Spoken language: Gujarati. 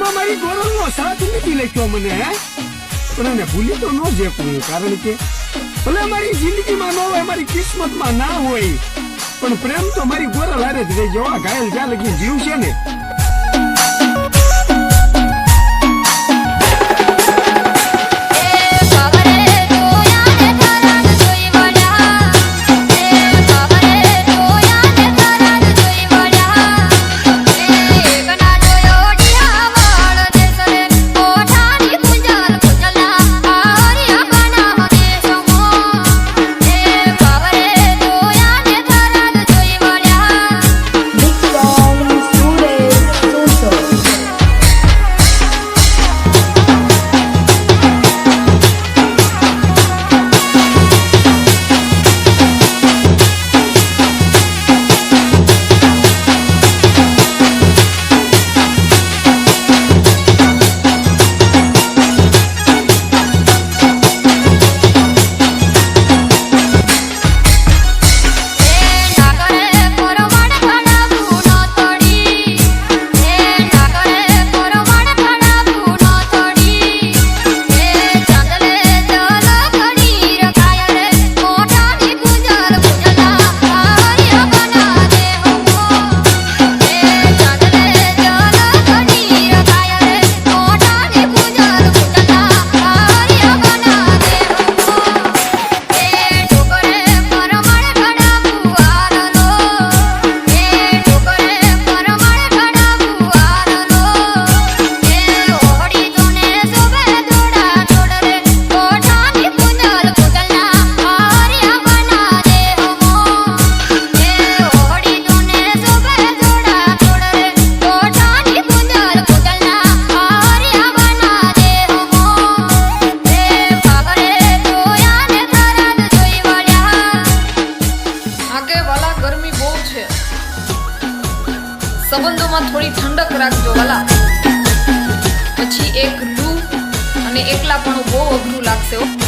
એમાં મારી ધોરણનો સાથ નથી લખ્યો મને, હે? પણ એને ભૂલી તો ન જેકું, કારણ કે ભલે મારી જિંદગીમાં ન હોય, મારી કિસ્મતમાં ના હોય, પણ પ્રેમ તો મારી ગોરલ હારે જ રહી ગયો ઘાયલ જ્યાં લગી જીવ છે ને સંબંધોમાં થોડી ઠંડક રાખજો હલા પછી એક રૂ અને એકલા પણ બહુ અઘરું લાગશે